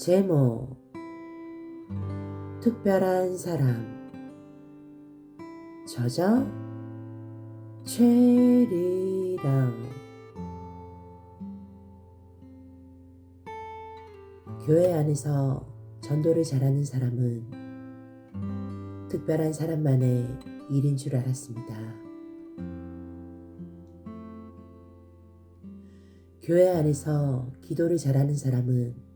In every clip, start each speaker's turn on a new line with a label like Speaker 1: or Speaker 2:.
Speaker 1: 제목 특별한 사람. 저자 최리랑. 교회 안에서 전도를 잘하는 사람은 특별한 사람만의 일인 줄 알았습니다. 교회 안에서 기도를 잘하는 사람은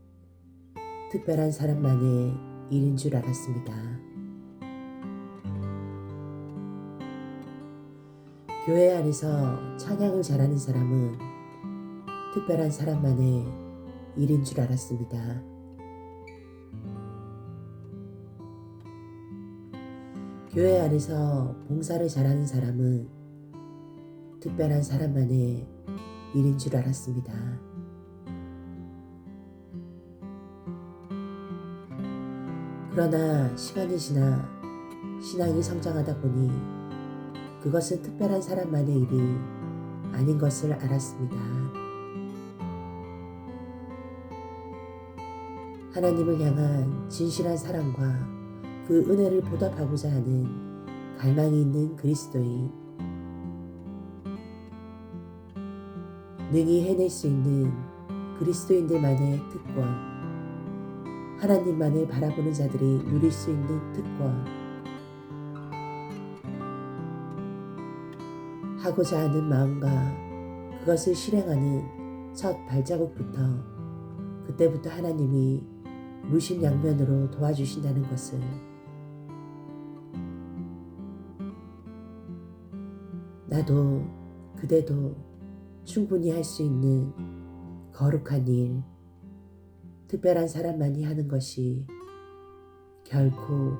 Speaker 1: 특별한 사람만의 일인 줄 알았습니다. 교회 안에서 찬양을 잘하는 사람은 특별한 사람만의 일인 줄 알았습니다. 교회 안에서 봉사를 잘하는 사람은 특별한 사람만의 일인 줄 알았습니다. 그러나 시간이 지나 신앙이 성장하다 보니 그것은 특별한 사람만의 일이 아닌 것을 알았습니다. 하나님을 향한 진실한 사랑과 그 은혜를 보답하고자 하는 갈망이 있는 그리스도인, 능히 해낼 수 있는 그리스도인들만의 특권, 하나님만을 바라보는 자들이 누릴 수 있는 특권, 하고자 하는 마음과 그것을 실행하는 첫 발자국부터 그때부터 하나님이 무심양면으로 도와주신다는 것을. 나도 그대도 충분히 할 수 있는 거룩한 일, 특별한 사람만이 하는 것이 결코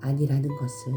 Speaker 1: 아니라는 것을.